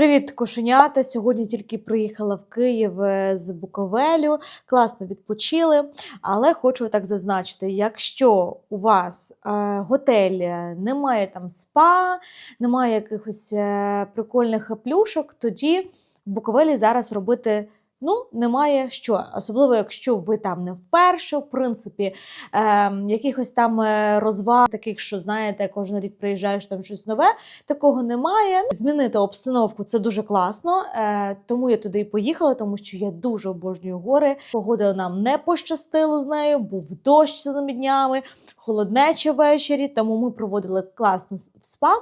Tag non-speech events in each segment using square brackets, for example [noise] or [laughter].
Привіт, кошенята! Сьогодні тільки приїхала в Київ е, з Буковелю. Класно відпочили. Але хочу так зазначити: якщо у вас е, готель е, немає там спа, немає якихось прикольних плюшок, тоді в Буковелі зараз робити. Ну, немає що, особливо якщо ви там не вперше, в принципі, е, якихось там е, розваг, таких, що знаєте, кожен рік приїжджаєш там щось нове, такого немає. Змінити обстановку це дуже класно. Е, тому я туди і поїхала, тому що я дуже обожнюю гори. Погода нам не пощастила з нею, був дощ цілими днями, холоднеча ввечері, тому ми проводили класно в спа.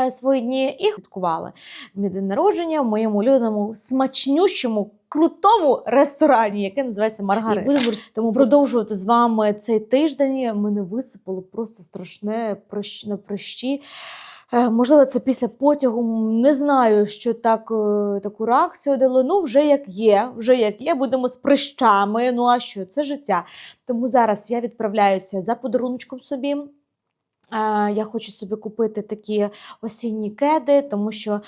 Е, Свої дні і святкували мій день народження в моєму улюбленому смачнющому крутому ресторані, який називається Маргарит. І будемо тому продовжувати з вами цей тиждень. Мене висипало просто страшне на прищі. Е, Можливо, це після потягу. Не знаю, що так е, таку реакцію дало. Ну, вже як є, вже як є, будемо з прищами. Ну а що? Це життя. Тому зараз я відправляюся за подаруночком собі. Я хочу собі купити такі осінні кеди, тому що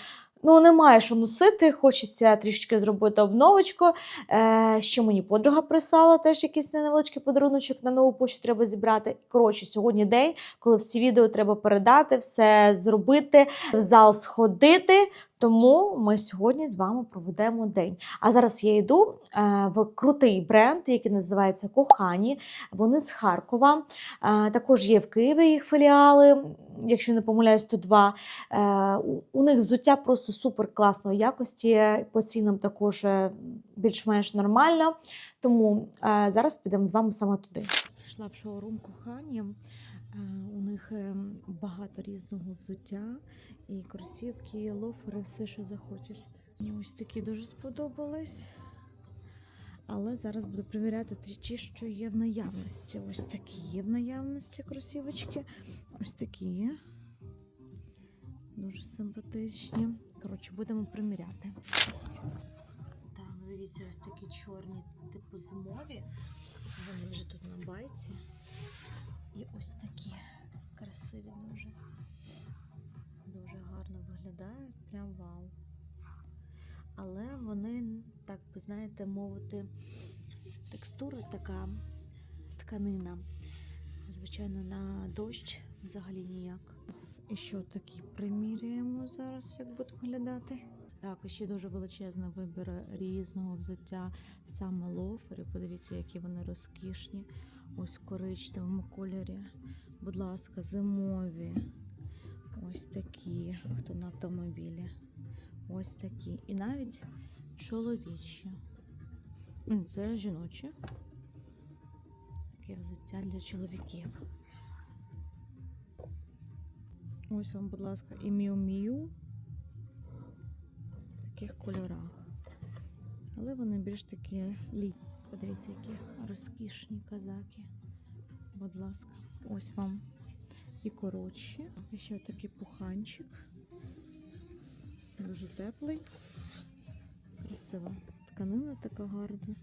ну, немає що носити. Хочеться трішечки зробити обновочку. Е, Ще мені подруга прислала теж якийсь невеличкий подаруночок на нову почту треба зібрати. Коротше, сьогодні день, коли всі відео треба передати, все зробити, в зал сходити. Тому ми сьогодні з вами проведемо день. А зараз я йду е, в крутий бренд, який називається Кохані. Вони з Харкова. Е, також є в Києві їх філіали, якщо не помиляюсь, то два. Е, у- них взуття просто супер класної якості, по цінам також більш-менш нормально. Тому зараз підемо з вами саме туди. Прийшла в шоурум кохання. Е, У них е, багато різного взуття, і кросівки, і лофери, все, що захочеш. Мені ось такі дуже сподобались. Але зараз буду перевіряти ті, що є в наявності. Ось такі є в наявності кросівочки. Ось такі. Дуже симпатичні. Коротше, будемо приміряти. Так, дивіться, ось такі чорні, типу зимові. Вони вже тут на байці. І ось такі красиві дуже. Дуже гарно виглядають, прям вау. Але вони, так би знаєте, мовити, текстура така тканина. Звичайно, на дощ взагалі ніяк. І що такі приміряємо зараз, як будуть виглядати. Так, ще дуже величезний вибір різного взуття, саме лофери. Подивіться, які вони розкішні. Ось в коричневому кольорі. Будь ласка, зимові. Ось такі, хто на автомобілі. Ось такі. І навіть чоловічі. Це жіночі. Таке взуття для чоловіків. Ось вам, будь ласка, і Міу-Міу таких кольорах. Але вони більш такі літні. Подивіться, які розкішні казаки. Будь ласка, ось вам і коротші. І ще такий пуханчик. Дуже теплий. Красива тканина така гарна.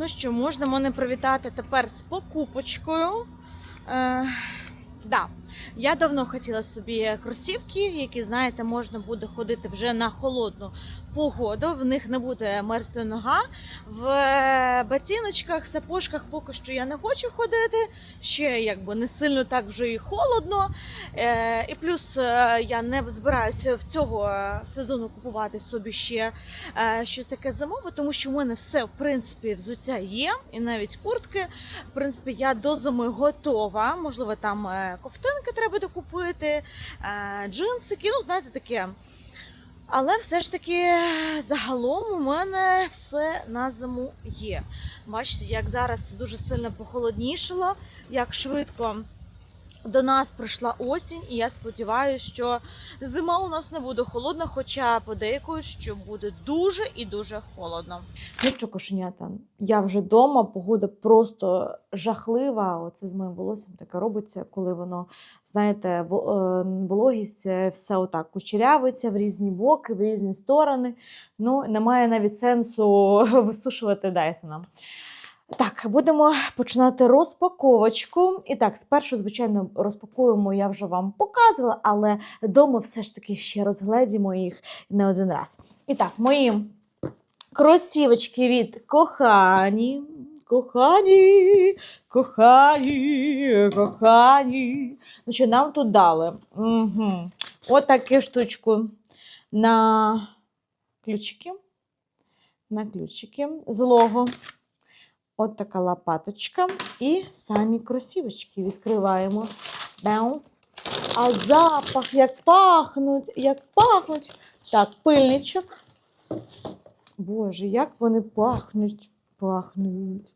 Ну що, можна мене привітати тепер з покупочкою. Е, да. Я давно хотіла собі кросівки, які, знаєте, можна буде ходити вже на холодну погоду. В них не буде мерзти нога. В е, ботиночках, сапожках поки що я не хочу ходити. Ще якби не сильно так вже і холодно. Е, і плюс е, я не збираюся в цього сезону купувати собі ще щось таке зимове, тому що в мене все в принципі взуття є, і навіть куртки. В принципі, я до зими готова. Можливо, там е, ковтинки треба докупити, е, джинсики, ну знаєте, таке. Але все ж таки загалом у мене все на зиму є. Бачите, як зараз дуже сильно похолоднішало, як швидко До нас прийшла осінь, і я сподіваюся, що зима у нас не буде холодна, хоча подейкують, що буде дуже і дуже холодно. Ну що, кошенята, я вже вдома, погода просто жахлива. Оце з моїм волоссям таке робиться, коли воно, знаєте, е, вологість е, все отак кучерявиться в різні боки, в різні сторони. Ну, немає навіть сенсу [laughs] висушувати Дайсона. Так, будемо починати розпаковочку. І так, спершу, звичайно, розпакуємо, я вже вам показувала, але вдома все ж таки ще розгледімо їх не один раз. І так, мої кросівочки від кохані. Кохані, кохані, кохані. Ну що, нам тут дали? Угу. От таку штучку на ключики. На ключики злого. От така лопаточка. І самі кросівочки відкриваємо. Баунс. А запах, як пахнуть, як пахнуть. Так, пильничок. Боже, як вони пахнуть, пахнуть.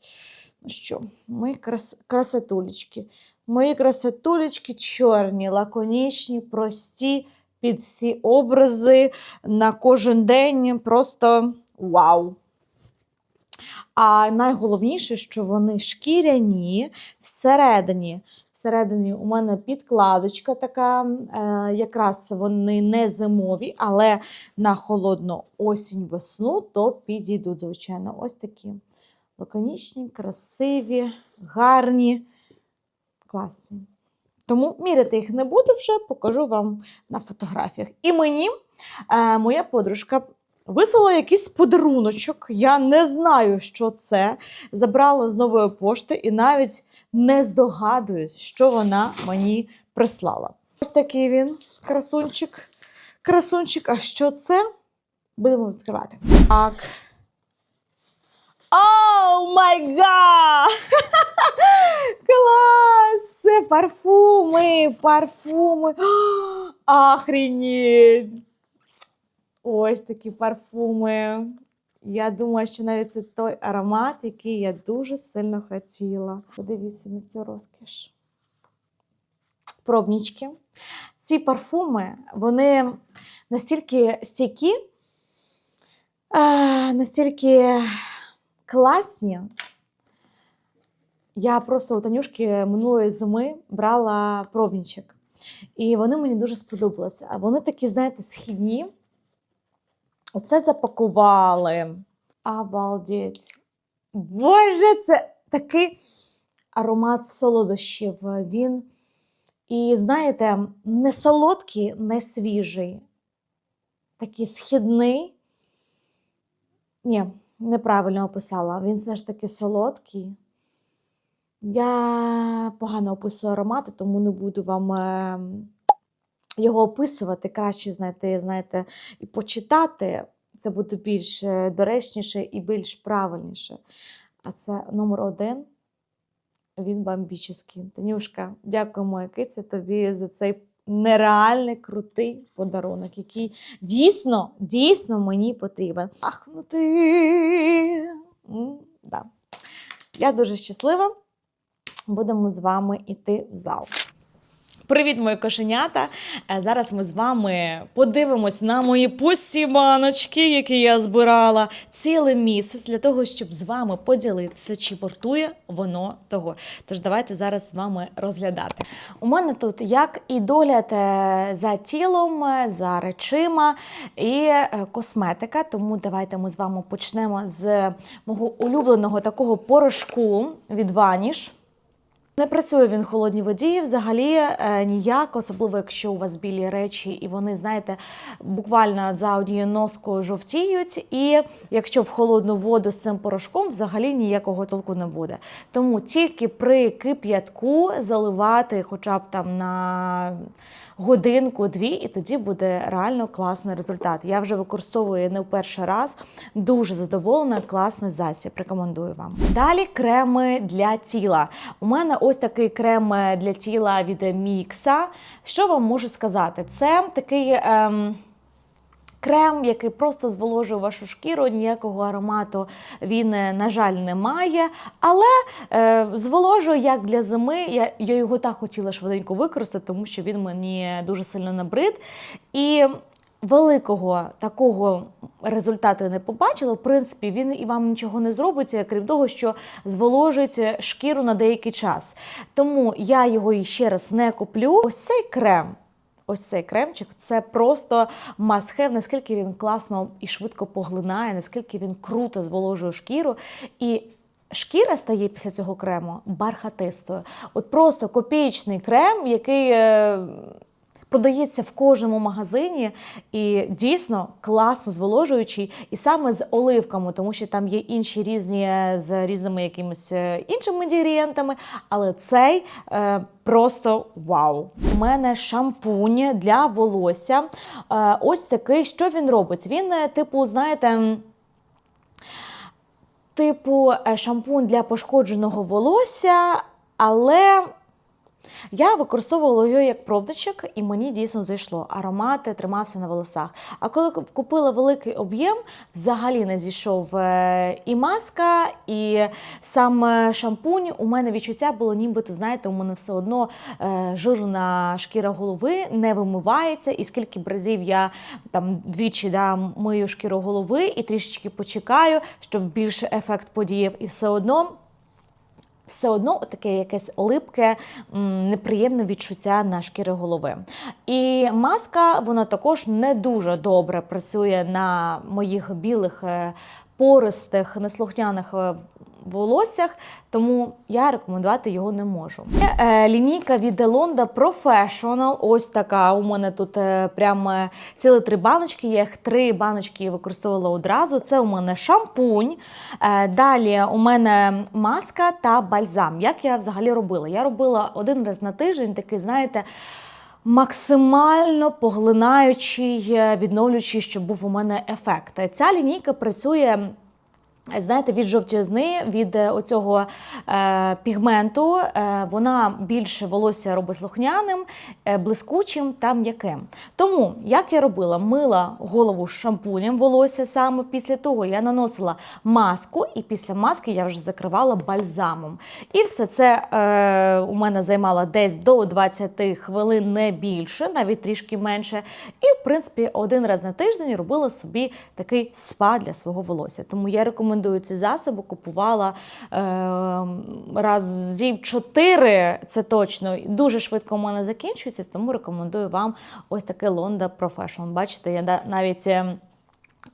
Ну що, мої крас... красотулечки. Мої красотулечки чорні, лаконічні, прості, під всі образи на кожен день. Просто вау! А найголовніше, що вони шкіряні всередині. Всередині у мене підкладочка така, е, якраз вони не зимові, але на холодну осінь, весну то підійдуть, звичайно. Ось такі лаконічні, красиві, гарні, класні. Тому міряти їх не буду вже, покажу вам на фотографіях. І мені е, моя подружка Вислала якийсь подаруночок, я не знаю, що це. Забрала з нової пошти і навіть не здогадуюсь, що вона мені прислала. Ось такий він, красунчик. Красунчик, а що це? Будемо відкривати. Так. Оу май га! [laughs] Клас! Парфуми! Парфуми! [gasps] Охренеть! Ось такі парфуми. Я думаю, що навіть це той аромат, який я дуже сильно хотіла. Подивіться на цю розкіш. Пробнічки. Ці парфуми, вони настільки стійкі, настільки класні. Я просто у Танюшки минулої зими брала пробнічок. І вони мені дуже сподобалися. А вони такі, знаєте, східні. Оце запакували. Обалдеть. Боже, це такий аромат солодощів. Він, і знаєте, не солодкий, не свіжий. Такий східний. Ні, неправильно описала. Він все ж таки солодкий. Я погано описую аромати, тому не буду вам. Його описувати, краще знаєте, знаєте, і почитати. Це буде більш е, доречніше і більш правильніше. А це номер один. Він бомбічний. Танюшка, дякую, моя киця, тобі за цей нереальний крутий подарунок, який дійсно, дійсно мені потрібен. Ах, ну ти. Да. Я дуже щаслива. Будемо з вами йти в зал. Привіт, мої кошенята! Е, Зараз ми з вами подивимось на мої пусті баночки, які я збирала цілий місяць для того, щоб з вами поділитися, чи вартує воно того. Тож давайте зараз з вами розглядати. У мене тут як і догляд е, за тілом, е, за речима і косметика. Тому давайте ми з вами почнемо з мого улюбленого такого порошку від Vanish. Не працює він в холодній воді взагалі е, ніяк, особливо якщо у вас білі речі, і вони, знаєте, буквально за однією носкою жовтіють. І якщо в холодну воду з цим порошком, взагалі ніякого толку не буде. Тому тільки при кип'ятку заливати, хоча б там на годинку-дві, і тоді буде реально класний результат. Я вже використовую не в перший раз. Дуже задоволена, класний засіб. Рекомендую вам. Далі креми для тіла. У мене ось такий крем для тіла від Мікса. Що вам можу сказати? Це такий. Ем... крем, який просто зволожує вашу шкіру, ніякого аромату він, е, на жаль, не має. Але е, зволожує як для зими. Я, я його так хотіла швиденько використати, тому що він мені дуже сильно набрид. І великого такого результату я не побачила. В принципі, він і вам нічого не зробить, крім того, що зволожить шкіру на деякий час. Тому я його ще раз не куплю. Ось цей крем. Ось цей кремчик це просто масхев, наскільки він класно і швидко поглинає, наскільки він круто зволожує шкіру. І шкіра стає після цього крему бархатистою. От просто копійчний крем, який. Продається в кожному магазині і дійсно класно зволожуючий, і саме з оливками, тому що там є інші різні е, з різними якимись е, іншими інгредієнтами, але цей е, просто вау. У мене шампунь для волосся. Е, ось такий, що він робить? Він, е, типу, знаєте. Типу шампунь для пошкодженого волосся, але я використовувала його як пробничок, і мені дійсно зайшло. Аромат тримався на волосах. А коли купила великий об'єм, взагалі не зійшов е, і маска, і сам е, шампунь. У мене відчуття було, нібито, знаєте, у мене все одно е, жирна шкіра голови не вимивається. І скільки б разів я там двічі да, мию шкіру голови і трішечки почекаю, щоб більше ефект подіяв, і все одно все одно таке якесь липке, неприємне відчуття на шкіри голови. І маска вона також не дуже добре працює на моїх білих, е, пористих, неслухняних е, волоссях, тому я рекомендувати його не можу. Е, Лінійка від Elonda Professional. Ось така. У мене тут е, прямо цілі три баночки. Я їх три баночки використовувала одразу. Це у мене шампунь. Далі у мене маска та бальзам. Як я взагалі робила? Я робила один раз на тиждень, такий, знаєте. Максимально поглинаючий, е, відновлюючий, щоб був у мене ефект. Ця лінійка працює Знаєте, від жовтізни, від е, оцього е, пігменту, е, вона більше волосся робить слухняним, е, блискучим та м'яким. Тому, як я робила, мила голову шампунем волосся саме після того я наносила маску, і після маски я вже закривала бальзамом. І все це е, у мене займало десь до 20 хвилин, не більше, навіть трішки менше. І, в принципі, один раз на тиждень робила собі такий спа для свого волосся. Тому я рекомендую ці засоби, купувала е, разів 4, це точно. Дуже швидко у мене закінчується, тому рекомендую вам ось такий Londa Professional. Бачите, я навіть. е,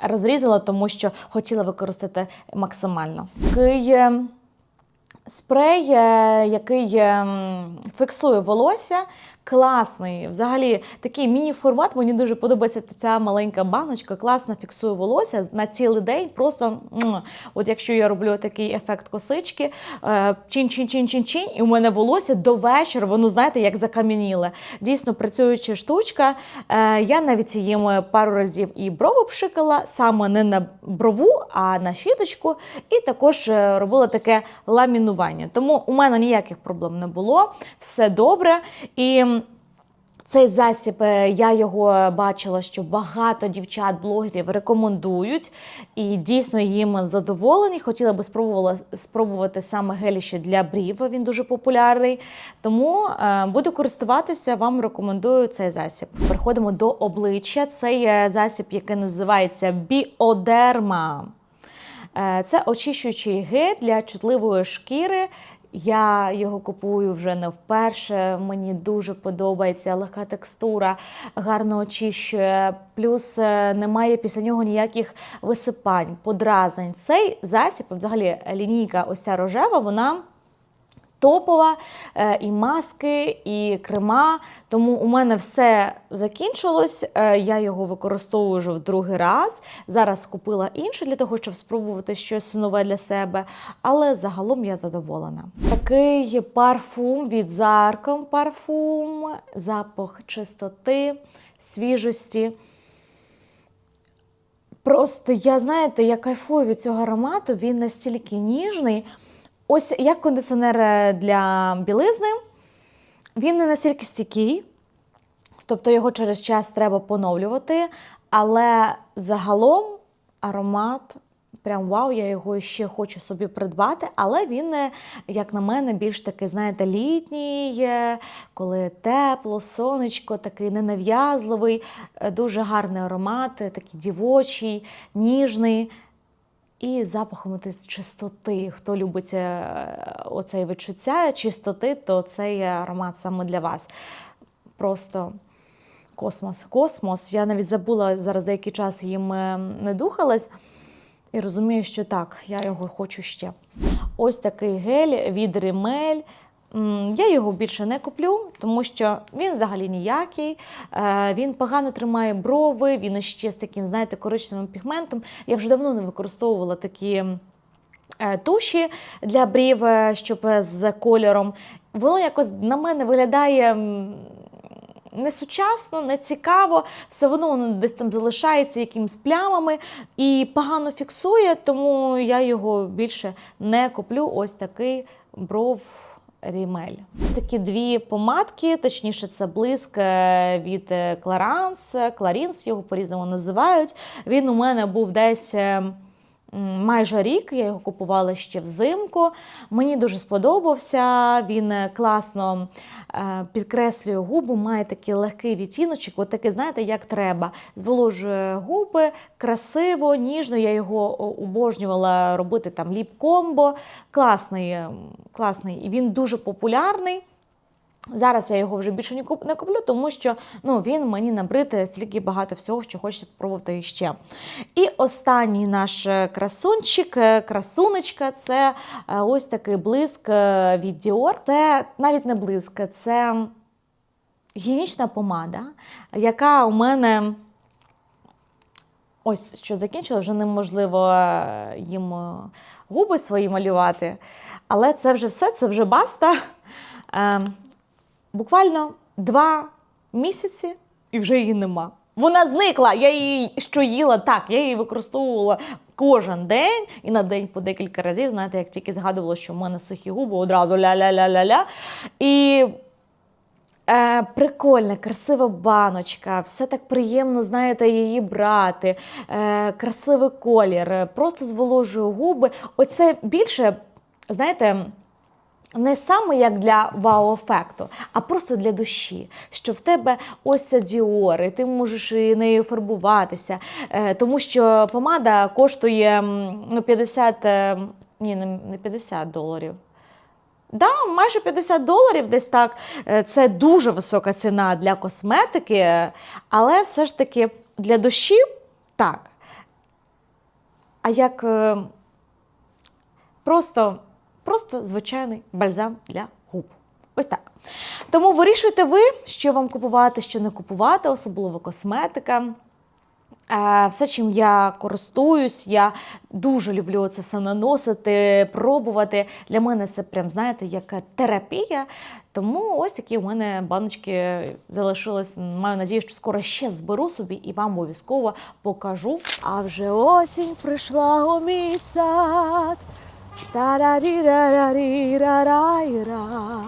Розрізала, тому що хотіла використати максимально. Такий е, спрей, е, який фіксує волосся. Класний, взагалі такий міні-формат. Мені дуже подобається ця маленька баночка. Класно фіксує волосся на цілий день. Просто от якщо я роблю такий ефект косички, е, чин-чин-чин-чин-чин, і у мене волосся до вечора, воно знаєте, як закам'яніле. Дійсно працююча штучка. Е, Я навіть їм пару разів і брову пшикала, саме не на брову, а на щіточку. І також е, робила таке ламінування. Тому у мене ніяких проблем не було, все добре. І цей засіб, е, я його бачила, що багато дівчат-блогерів рекомендують, і дійсно їм задоволені. Хотіла би спробувати саме геліще для брів. Він дуже популярний. Тому е, буду користуватися, вам рекомендую цей засіб. Переходимо до обличчя. Це є засіб, який називається Біодерма. Е, Це очищуючий гель для чутливої шкіри. Я його купую вже не вперше. Мені дуже подобається легка текстура, гарно очищує. Плюс е, немає після нього ніяких висипань, подразнень. Цей засіб, взагалі лінійка, ось ця рожева, вона топова, е, і маски, і крема. Тому у мене все закінчилось. Е, Я його використовую вже в другий раз. Зараз купила інше для того, щоб спробувати щось нове для себе. Але загалом я задоволена. Такий парфум від Зарком парфум, запах чистоти, свіжості. Просто я знаєте, я кайфую від цього аромату. Він настільки ніжний. Ось як кондиціонер е, для білизни. Він не настільки стійкий, тобто його через час треба поновлювати. Але загалом аромат. Прям вау, я його ще хочу собі придбати, але він, е, як на мене, більш такий, знаєте, літній, е, коли тепло, сонечко, такий ненав'язливий, дуже гарний аромат, такий дівочий, ніжний. І запахом чистоти. Хто любить оце відчуття чистоти, то цей аромат саме для вас. Просто космос. Космос. Я навіть забула зараз деякий час їм е, не духалась. І розумію, що так, я його хочу ще. Ось такий гель від Rimmel. Я його більше не куплю, тому що він взагалі ніякий. Е, Він погано тримає брови, він ще з таким, знаєте, коричневим пігментом. Я вже давно не використовувала такі е, туші для брів, е, щоб з кольором. Воно якось на мене виглядає. не сучасно, не цікаво, все одно воно десь там залишається якимись плямами і погано фіксує, тому я його більше не куплю. Ось такий бров. Рімель. Такі дві помадки, точніше, це блиск е, від Кларанс, Кларінс його по-різному називають. Він у мене був десь е, майже рік, я його купувала ще взимку. Мені дуже сподобався. Він е, класно е, підкреслює губу, має такий легкий відтіночок, от такий, знаєте, як треба. Зволожує губи красиво, ніжно. Я його обожнювала робити там ліп-комбо. Класний, класний. І він дуже популярний. Зараз я його вже більше не куплю, тому що ну, він мені набрид стільки багато всього, що хочеться спробувати іще. І останній наш е, красунчик, е, красунечка це е, ось такий блиск від Dior. Це навіть не блиск, це гігієнічна помада, яка у мене. Ось що закінчила, вже неможливо їм губи свої малювати. Але це вже все, це вже баста. Буквально два місяці і вже її нема. Вона зникла. Я її що їла так, я її використовувала кожен день і на день по декілька разів. Знаєте, як тільки згадувала, що в мене сухі губи, одразу ля-ля-ля-ля-ля. І Е, прикольна, красива баночка, все так приємно, знаєте, її брати. Е, красивий колір, просто зволожує губи. Оце більше, знаєте. Не саме як для вау-ефекту, а просто для душі. Що в тебе ось ця Діор, і ти можеш і нею фарбуватися. Е, тому що помада коштує ну, 50, е, ні, не не 50 доларів. Да, майже 50 доларів десь так. Е, Це дуже висока ціна для косметики, але все ж таки для душі так. А як просто, просто звичайний бальзам для губ. Ось так. Тому вирішуйте ви, що вам купувати, що не купувати, особливо косметика. Е, Все, чим я користуюсь, я дуже люблю це все наносити, пробувати. Для мене це прям, знаєте, як терапія. Тому ось такі у мене баночки залишились. Маю надію, що скоро ще зберу собі і вам обов'язково покажу. А вже осінь прийшла у мій сад. Та-да-ді-да-да-ді-ра-ра-ра.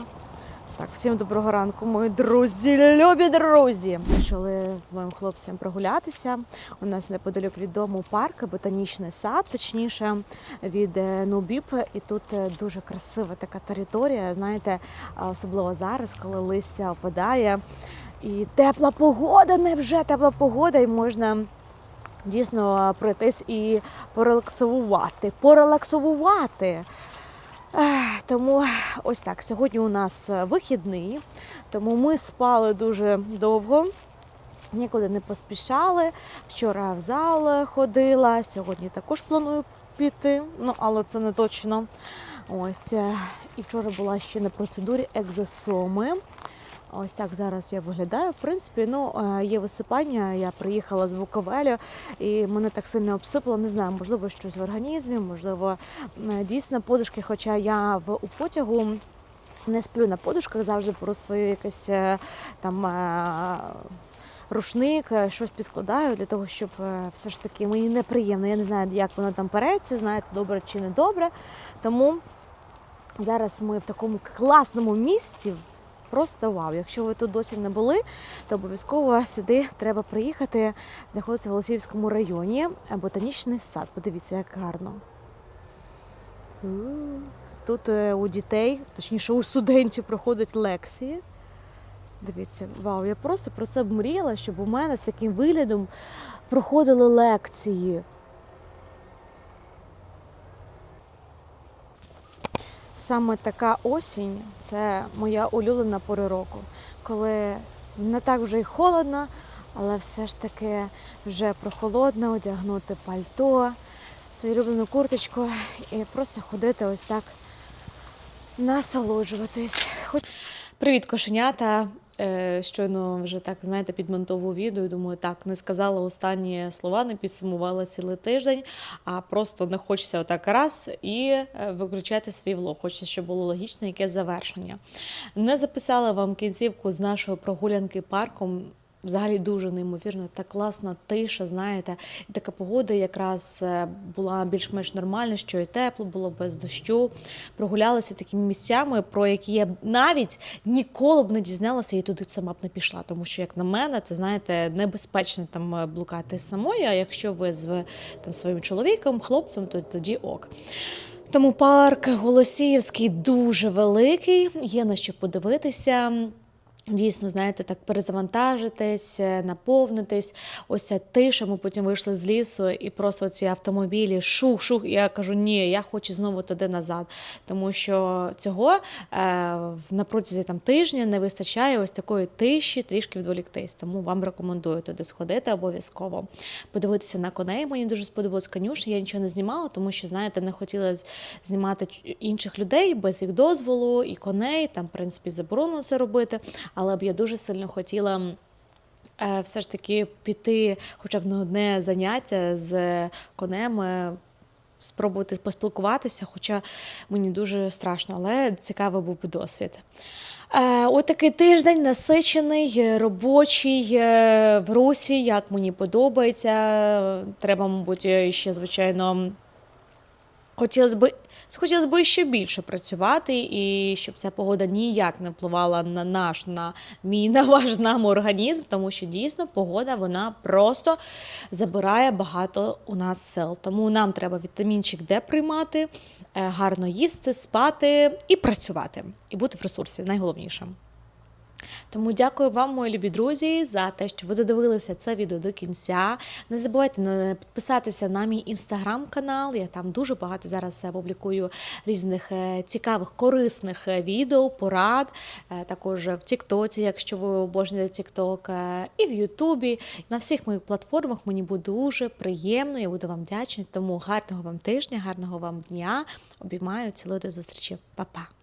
Так, всім доброго ранку, мої друзі, любі друзі. Пішли з моїм хлопцем прогулятися. У нас неподалік від дому парк, ботанічний сад, точніше від е, Нубіп. І тут е, дуже красива така територія. Знаєте, особливо зараз, коли листя опадає. І тепла погода, невже тепла погода, і можна. Дійсно пройтись і порелаксувати. Порелаксувати. Тому ось так. Сьогодні у нас е, вихідний, тому ми спали дуже довго. Нікуди не поспішали. Вчора в зал ходила, сьогодні також планую піти, ну але це не точно. Ось е, і вчора була ще на процедурі екзосоми. Ось так зараз я виглядаю. В принципі, ну е, є висипання. Я приїхала з Буковелю і мене так сильно обсипало. Не знаю, можливо, щось в організмі, можливо, дійсно подушки. Хоча я в у потягу не сплю на подушках, завжди беру свою якесь е, там. е, Рушник, щось підкладаю для того, щоб все ж таки мені неприємно. Я не знаю, як воно там переться, знаєте, добре чи не добре. Тому зараз ми в такому класному місці, просто вау. Якщо ви тут досі не були, то обов'язково сюди треба приїхати. Знаходиться в Голосіївському районі е, ботанічний сад. Подивіться, як гарно. Тут е, у дітей, точніше у студентів, проходять лекції. Дивіться, вау, я просто про це мріяла, щоб у мене з таким виглядом проходили лекції. Саме така осінь це моя улюблена пора року, коли не так вже й холодно, але все ж таки вже прохолодно, одягнути пальто, свою улюблену курточку і просто ходити ось так насолоджуватись. Привіт, кошенята. Е, Щойно вже так знаєте, підмонтову відео. і Думаю, так не сказала останні слова, не підсумувала цілий тиждень, а просто не хочеться отак раз і е, виключати свій влог. Хочеться, щоб було логічне яке завершення. Не записала вам кінцівку з нашої прогулянки парком. Взагалі дуже неймовірно, та класна тиша, знаєте, і така погода якраз е, була більш-менш нормальна, що і тепло було без дощу. Прогулялися такими місцями, про які я навіть ніколи б не дізналася і туди б сама б не пішла. Тому що, як на мене, це знаєте, небезпечно там е, блукати самою. А якщо ви з там своїм чоловіком, хлопцем, то тоді ок. Тому парк Голосіївський дуже великий, є на що подивитися. Дійсно, знаєте, так перезавантажитись, е, наповнитись. Ось ця тиша. Ми потім вийшли з лісу, і просто ці автомобілі шух-шух. Я кажу, ні, я хочу знову туди назад. Тому що цього е, на протязі там тижня не вистачає ось такої тиші, трішки відволіктись. Тому вам рекомендую туди сходити обов'язково. Подивитися на коней. Мені дуже сподобалось конюшні. Я нічого не знімала, тому що, знаєте, не хотіла знімати інших людей без їх дозволу і коней. Там, в принципі, заборонено це робити. Але б я дуже сильно хотіла. е, Все ж таки піти хоча б на одне заняття з конем, е, спробувати поспілкуватися, хоча мені дуже страшно, але цікавий був би досвід. Е, такий тиждень насичений, робочий в русі, як мені подобається. Треба, мабуть, ще, звичайно, Хотілося б, хотілося б ще більше працювати, і щоб ця погода ніяк не впливала на наш, на мій, на ваш з організм, тому що дійсно погода вона просто забирає багато у нас сил. Тому нам треба вітамінчик де приймати, е, гарно їсти, спати і працювати, і бути в ресурсі найголовніше. Тому дякую вам, мої любі друзі, за те, що ви додивилися це відео до кінця. Не забувайте підписатися на мій інстаграм-канал. Я там дуже багато зараз е, публікую різних е, цікавих, корисних е, відео, порад. Також в Тіктоці, якщо ви обожнюєте Тікток, і в Ютубі. На всіх моїх платформах мені буде дуже приємно. Я буду вам вдячна. Тому гарного вам тижня, гарного вам дня. Обіймаю, цілую до зустрічі. Па-па!